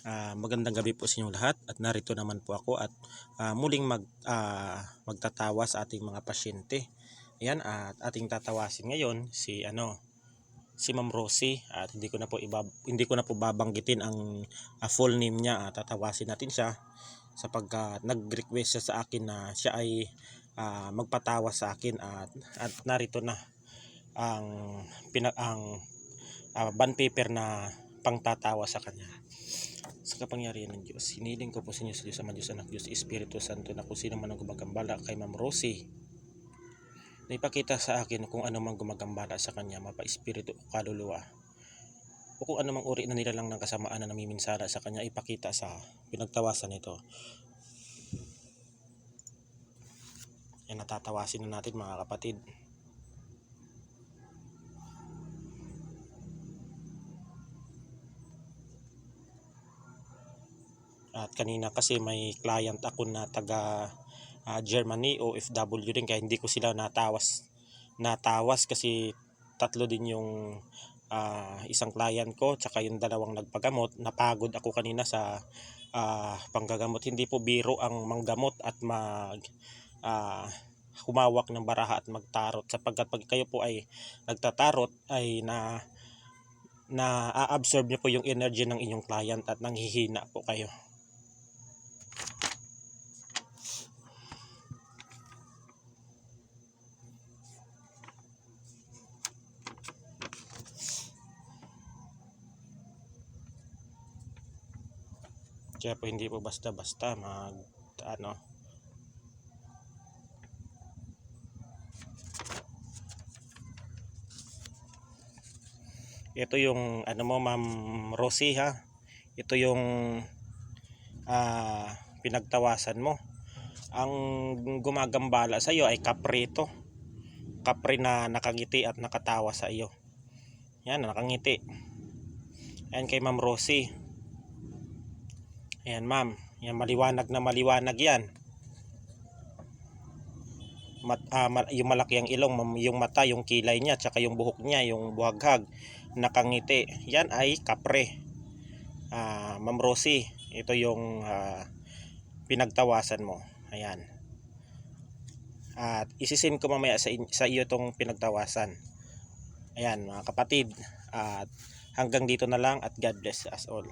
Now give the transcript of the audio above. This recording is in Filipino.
Ah, magandang gabi po sa inyong lahat at narito naman po ako at ah, muling mag, ah, magtatawa sa ating mga pasyente. Ayan, at ating tatawasin ngayon si ano si Ma'am Rosie at hindi ko na po ibab hindi ko na po babanggitin ang ah, full name niya at tatawasin natin siya sapagkat nag-request siya sa akin na siya ay ah, magpatawa sa akin at, at narito na ang pina, ang ah, bond paper na pangtatawa sa kanya kapangyarihan ng Diyos. Hiniling ko po sa inyo sa Diyos Ama, Diyos Anak, Diyos Espiritu Santo na kung sino man ang gumagambala kay Ma'am Rosie na ipakita sa akin kung ano mang gumagambala sa kanya, mapa espiritu o kaluluwa. O kung ano mang uri na nilalang ng kasamaan na namiminsala sa kanya, ipakita sa pinagtawasan nito. Yan natatawasin na natin mga kapatid. At kanina kasi may client ako na taga ah, Germany o OFW din kaya hindi ko sila natawas natawas kasi tatlo din yung ah, isang client ko tsaka yung dalawang nagpagamot. Napagod ako kanina sa ah, panggagamot. Hindi po biro ang manggamot at mag ah, humawak ng baraha at magtarot. Sapagkat pag kayo po ay nagtatarot ay na na a-absorb niyo po yung energy ng inyong client at nanghihina po kayo. Kaya po hindi po basta-basta mag ano Ito yung ano mo Ma'am Rosie ha. Ito yung ah, pinagtawasan mo. Ang gumagambala sa iyo ay kapre ito. Kapre na nakangiti at nakatawa sa iyo. Yan, nakangiti. Ayan kay Ma'am Rosie. Ayan ma'am, yan maliwanag na maliwanag yan. Mat, ma- yung malaki ang ilong, yung mata, yung kilay niya, tsaka yung buhok niya, yung buhaghag, nakangiti. Yan ay kapre. Ah, Ma'am Rosie, ito yung ah, pinagtawasan mo. Ayan. At isisin ko mamaya sa, sa iyo itong pinagtawasan. Ayan mga kapatid. At hanggang dito na lang at God bless us all.